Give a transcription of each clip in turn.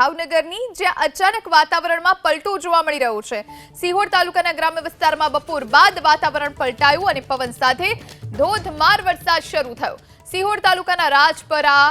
ભાવનગરની, જ્યાં અચાનક વાતાવરણમાં પલટો જોવા મળી રહ્યો છે. સિહોર તાલુકાના ગ્રામ્ય વિસ્તારમાં બપોર બાદ વાતાવરણ પલટાયું અને પવન સાથે ધોધમાર વરસાદ શરૂ થયો. સિહોર તાલુકાના રાજપરા,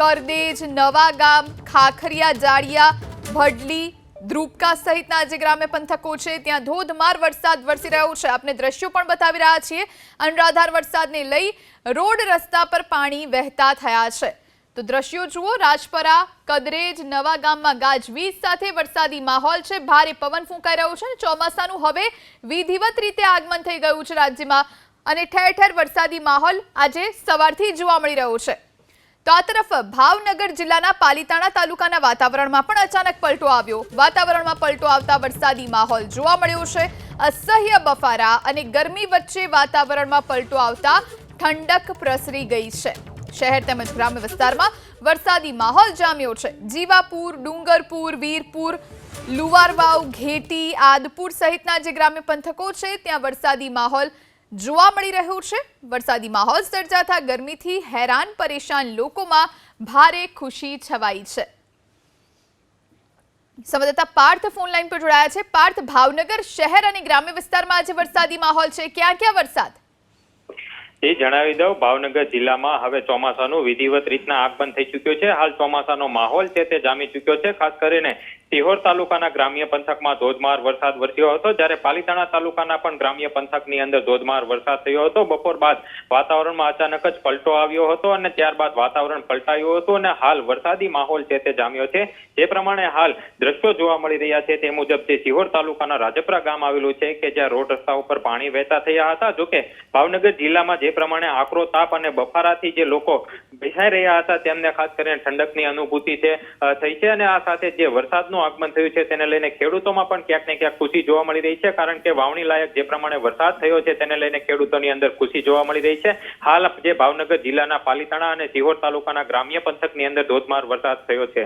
કરદેજ, નવાગામ, ખાખરિયા જાડિયા ભડલી, ધ્રુપકા સહિતના જે ગ્રામ્ય પંથકો છે, ત્યાં ધોધમાર વરસાદ વરસી રહ્યો છે. આપણે દ્રશ્યો પણ બતાવી રહ્યા છીએ. અનરાધાર વરસાદને લઈ રોડ રસ્તા પર પાણી વહેતા થયા છે. તો દ્રશ્યો જુઓ, રાજપરા, કદરેજ, નવા ગામમાં ગાજવીજ સાથે વરસાદી માહોલ છે. ભારે પવન ફૂંકાઈ રહ્યો છે ચોમાસાનું હવે વિધિવત રીતે આગમન થઈ ગયું છે રાજ્યમાં અને ઠેર ઠેર વરસાદી માહોલ આજે સવારથી જોવા મળી રહ્યો છે. તો આ તરફ ભાવનગર જિલ્લાના પાલીતાણા તાલુકાના વાતાવરણમાં પણ અચાનક પલટો આવ્યો. વાતાવરણમાં પલટો આવતા વરસાદી માહોલ જોવા મળ્યો છે. અસહ્ય બફારા અને ગરમી વચ્ચે વાતાવરણમાં પલટો આવતા ઠંડક પ્રસરી ગઈ છે. શહેર તેમજ ગ્રામ્ય વિસ્તારમાં વરસાદી માહોલ જામ્યો છે. જીવાપુર, ડુંગરપુર, વીરપુર, લુવારવાવ, ઘેટી, આદપુર સહિતના જે ગ્રામ્ય પંથકો છે, ત્યાં વરસાદી માહોલ જોવા મળી રહ્યું છે. વરસાદી માહોલ સર્જાતા ગરમીથી હેરાન પરેશાન લોકોમાં ભારે ખુશી છવાઈ છે. સંવાદદાતા પાર્થ ફોન લાઈન પર જોડાયા છે. પાર્થ, ભાવનગર શહેર અને ગ્રામ્ય વિસ્તારમાં આજે વરસાદી માહોલ છે. ક્યાં ક્યાં વરસાદ? એ જણાવી દઉં, ભાવનગર જિલ્લામાં હવે ચોમાસાનું વિધિવત રીતના આગમન થઈ ચુક્યું છે. હાલ ચોમાસાનો માહોલ છે તે જામી ચુક્યો છે. ખાસ કરીને સિહોર તાલુકાના ગ્રામ્ય પંથકમાં ધોધમાર વરસાદ વરસ્યો હતો. જ્યારે પાલીતાણા તાલુકાના પણ ગ્રામ્ય પંથકની અંદર ધોધમાર વરસાદ થયો હતો. બપોર બાદ વાતાવરણમાં અચાનક જ પલટો આવ્યો હતો અને ત્યારબાદ વાતાવરણ પલટાયું હતું અને હાલ વરસાદી માહોલ છે તે જામ્યો છે. જે પ્રમાણે હાલ દ્રશ્યો જોવા મળી રહ્યા છે તે મુજબ જે સિહોર તાલુકાના રાજપરા ગામ આવેલું છે કે જ્યાં રોડ રસ્તા ઉપર પાણી વહેતા થયા હતા. જોકે ભાવનગર જિલ્લામાં જે પ્રમાણે આકરો, તાપ અને બફારાથી જે લોકો બેસાઈ રહ્યા હતા તેમને ખાસ કરીને ઠંડકની અનુભૂતિ છે થઈ છે અને આ સાથે જે વરસાદનું આગમન થયું છે તેને લઈને ખેડૂતોમાં પણ ક્યાંક ને ક્યાંક ખુશી જોવા મળી રહી છે, કારણ કે વાવણી લાયક જે પ્રમાણે વરસાદ થયો છે તેને લઈને ખેડૂતોની અંદર ખુશી જોવા મળી રહી છે. હાલ જે ભાવનગર જિલ્લાના પાલીતાણા અને સિહોર તાલુકાના ગ્રામ્ય પંથકની અંદર ધોધમાર વરસાદ થયો છે.